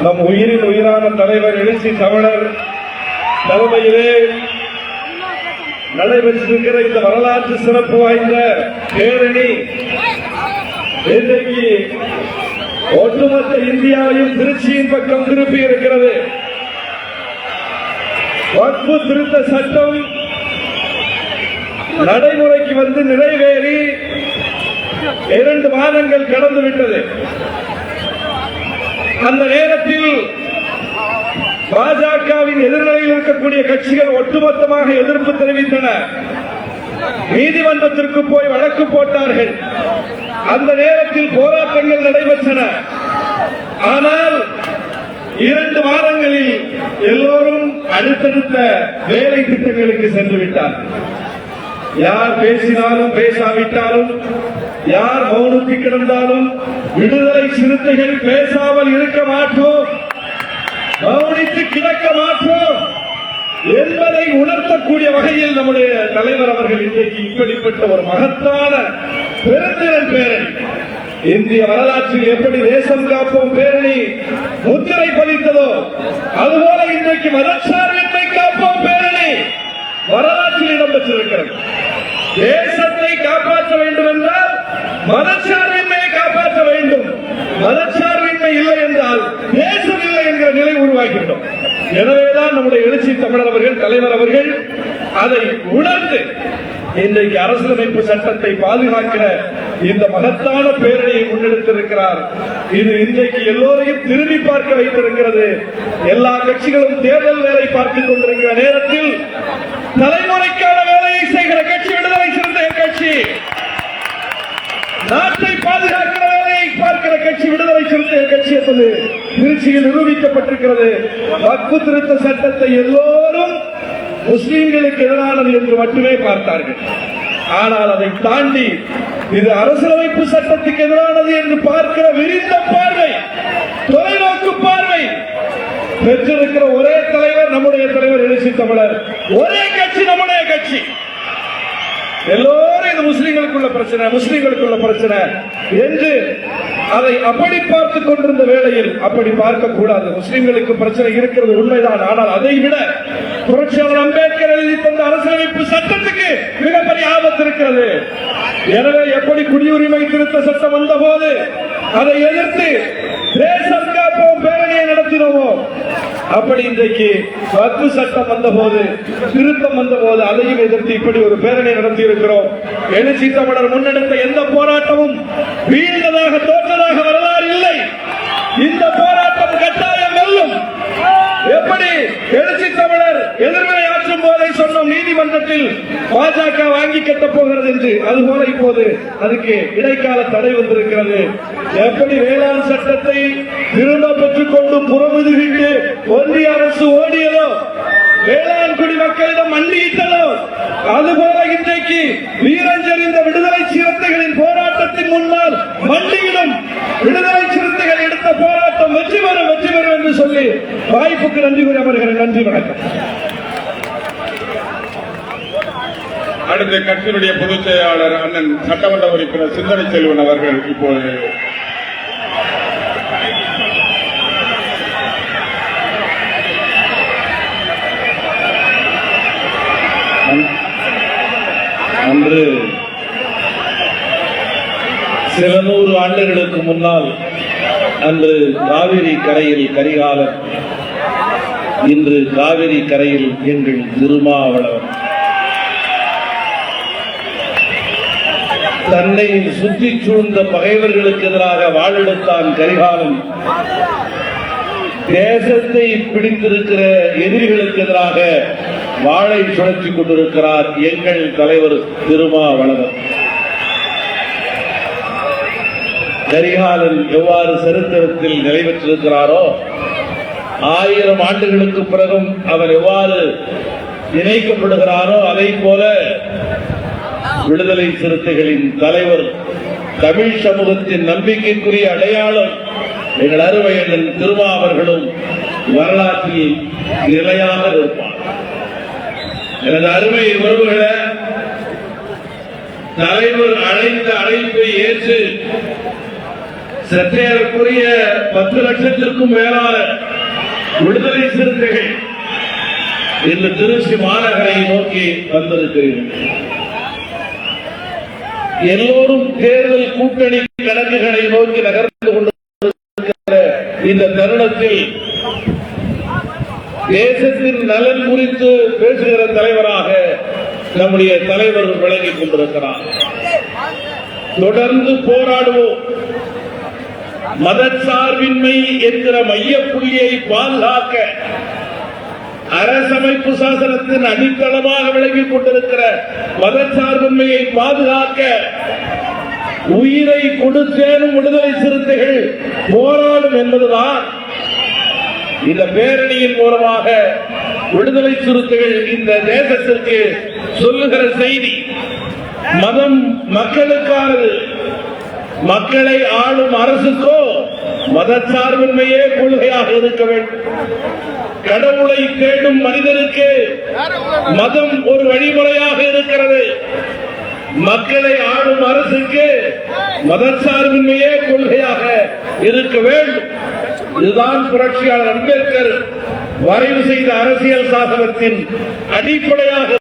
நம் உயிரின் உயிரான தலைவர் எழுச்சி தமிழர் தலைமையிலே நடைபெற்றிருக்கிற இந்த வரலாற்று சிறப்பு வாய்ந்த பேரணி இன்றைக்கு ஒட்டுமொத்த இந்தியாவையும் திருச்சியின் பக்கம் திருப்பி இருக்கிறது வக்பு திருத்த சட்டம் நடைமுறைக்கு வந்து நிறைவேறி இரண்டு மாதங்கள் கடந்து விட்டது அந்த நேரத்தில் பாஜகவின் எதிர்நிலையில் இருக்கக்கூடிய கட்சிகள் ஒட்டுமொத்தமாக எதிர்ப்பு தெரிவித்தன. நீதிமன்றத்திற்கு போய் வழக்கு போட்டார்கள். அந்த நேரத்தில் போராட்டங்கள் நடைபெற்றன. ஆனால் இரண்டு மாதங்களில் எல்லோரும் அடுத்தடுத்த வேலை திட்டங்களுக்கு சென்று விட்டார் யார் பேசினாலும் பேசாவிட்டாலும் யார் மௌனத்தி கிடந்தாலும் விடுதலை சிறுத்தைகள் பேசாமல் இருக்க மாட்டோம். மௌனித்து கிடக்க மாட்டோம். என்பதை உணர்த்தக்கூடிய வகையில் நம்முடைய தலைவர் அவர்கள் இன்றைக்கு இப்படிப்பட்ட ஒரு மகத்தான பெருந்திறன் பேரணி இந்திய வரலாற்றில் எப்படி தேசம் காப்போம் பேரணி? முத்திரை பதித்ததோ? அதுபோல இன்றைக்கு மதச்சார்பின்மை காப்போம் பேரணி. வரலாற்றில் இடம்பெற்றிருக்கிறது. தேசத்தை காப்பாற்ற வேண்டும் என்றால் மதச்சார்பின்மையை காப்பாற்ற வேண்டும். மதச்சார்பின்மை இல்லை என்றால் தேசம் இல்லை என்கிற நிலை உருவாக்கிட்டோம் எனவேதான் நம்முடைய எழுச்சி தமிழர் அவர்கள் தலைவர் அவர்கள் அதை உணர்ந்து இன்றைக்கு அரசியலமைப்பு சட்டத்தை பாதுகாக்கிற இந்த மகத்தான பேரணியை முன்னெடுத்திருக்கிறார். இது இன்றைக்கு எல்லோரையும் திரும்பி பார்க்க வைத்திருக்கிறது. எல்லா கட்சிகளும் தேர்தல் வேலை பார்த்துக் கொண்டிருக்கிற நேரத்தில் தலைமுறைக்கான நாட்டை பாதுகாக்கிற வேலையை பார்க்கிற கட்சி விடுதலை சிறுத்தைகள் கட்சி என்பது திருச்சியில் நிரூபிக்கப்பட்டிருக்கிறது. வக்பு திருத்த சட்டத்தை எல்லோரும் முஸ்லீம்களுக்கு எதிரானது என்று மட்டுமே பார்த்தார்கள். ஆனால் அதை தாண்டி இது அரசியலமைப்பு சட்டத்துக்கு எதிரானது என்று பார்க்கிற விரிந்த பார்வை தொலைநோக்கு பார்வை பெற்றிருக்கிற ஒரே தலைவர் நம்முடைய தலைவர் எழுச்சி தமிழர். ஒரே கட்சி நம்முடைய கட்சி. எல்லோரும் இது பிரச்சனை முஸ்லிம்களுக்குள்ள பிரச்சனை என்று அதை அப்படி பார்த்துக் கொண்டிருந்த வேளையில் அப்படி பார்க்க கூடாது. முஸ்லிம்களுக்கு பிரச்சனை இருக்கிறது உண்மைதான். ஆனால் அதை விட புரட்சியாளர் அம்பேத்கர் எழுதி தந்த அரசியலமைப்பு சட்டத்துக்கு மிகப்பெரிய ஆபத்து இருக்கிறது. எனவே எப்படி குடியுரிமை திருத்த சட்டம் வந்த போது அதை எதிர்த்து தேசம் காப்போம் பேரணியை நடத்தினோமோ அப்படி இன்றைக்கு வக்பு சட்டம் வந்த போது திருத்தம் வந்த போது அதையும் எதிர்த்து இப்படி ஒரு பேரணி நடத்தி இருக்கிறோம் எழுச்சி தமிழர் முன்னெடுத்த எந்த போராட்டமும் வீழ்ந்ததாக தோற்றதாக வரலாறு இல்லை. இந்த போராட்டம் கட்டாயம் வெல்லும். எப்படி? எழுச்சி தமிழர் எதிர்வினை ஆற்றும் போதை சொன்னோம் நீதிமன்றத்தில் பாஜக வாங்கி கட்டப் போகிறது என்று. அதுபோல இப்போது அதுக்கு இடைக்கால தடை வந்திருக்கிறது. எப்படி வேளாண் சட்டத்தை திரும்ப பெற்றுக்கொண்டு புறமுதுகிட்டு ஒன்றிய அரசு ஓடியதோ வேளாண் குடி மக்களிடம் மண்டியிட்டதோ அதுபோல இன்றைக்கு வீரஞ்செறிந்த விடுதலை சிறுத்தைகளின் போராட்டத்தின் முன்னால் மண்டியிடும் விடுதலை சிறுத்தைகள் எடுத்த போராட்டம் வெற்றி பெறும் வெற்றி பெறும் என்று சொல்லி வாய்ப்புக்கு நன்றி கூறி அமர்கிறேன். நன்றி வணக்கம். அடுத்த கட்சியினுடைய பொதுச் செயலாளர் அண்ணன் சட்டமன்ற உறுப்பினர் சிந்தனை செல்வன் அவர்கள் இப்போது என்று சில நூறு ஆண்டுகளுக்கு முன்னால் அன்று காவிரி கரையில் கரிகாலன் இன்று காவிரி கரையில் எங்கள் திருமாவளவன். தன்னை சுற்றி சூழ்ந்த பகைவர்களுக்கு எதிராக வாழெடுத்தான் கரிகாலன். தேசத்தை பிடித்திருக்கிற எதிரிகளுக்கு எதிராக வாழை சுழற்றிக் கொண்டிருக்கிறார் எங்கள் தலைவர் திருமாவளவன். கரிகாலன் எவ்வாறு சரித்திரத்தில் நிலை பெற்றிருக்கிறாரோ ஆயிரம் ஆண்டுகளுக்கு பிறகும் அவர் எவ்வாறு இணைக்கப்படுகிறாரோ அதை போல விடுதலை சிறுத்தைகளின் தலைவர் தமிழ் சமூகத்தின் நம்பிக்கைக்குரிய அடையாளம் எங்கள் அருமை திருமா அவர்களும் வரலாற்றில் நிலையாக இருப்பார் எனது அருமை உறவுகளை தலைவர் அழைத்த அழைப்பை ஏற்று சற்றேறக்குரிய பத்து லட்சத்திற்கும் மேலான விடுதலை சிறுத்தைகள் இந்த திருச்சி மாநகரை நோக்கி வந்திருக்கிறீர்கள் எல்லோரும் தேர்தல் கூட்டணி கணக்குகளை நோக்கி நகர்ந்து கொண்டிருக்கிற இந்த தருணத்தில் தேசத்தின் நலன் குறித்து பேசுகிற தலைவராக நம்முடைய தலைவர் விளங்கிக் கொண்டிருக்கிறார். தொடர்ந்து போராடுவோம். மதச்சார்பின்மை என்கிற மையப்புள்ளியை பாதுகாக்க அரசமைப்பு சாசனத்தின் அடித்தளமாக விளங்கிக் கொண்டிருக்கிற மதச்சார்பின்மையை பாதுகாக்க உயிரை கொடுத்தேனும் விடுதலை சிறுத்தைகள் போராடும் என்பதுதான் இந்த பேரணியின் மூலமாக விடுதலை சிறுத்தைகள் இந்த தேசத்திற்கு சொல்லுகிற செய்தி மதம் மக்களுக்கானது. மக்களை ஆளும் அரசுக்கோ மதச்சார்பின்மையே கொள்கையாக இருக்க வேண்டும். கடவுளை தேடும் மனிதனுக்கு மதம் ஒரு வழிமுறையாக இருக்கிறது. மக்களை ஆளும் அரசுக்கு மதச்சார்பின்மையே கொள்கையாக இருக்க வேண்டும். இதுதான் புரட்சியாளர் அம்பேத்கர் வரைவு செய்த அரசியல் சாசனத்தின் அடிப்படையாக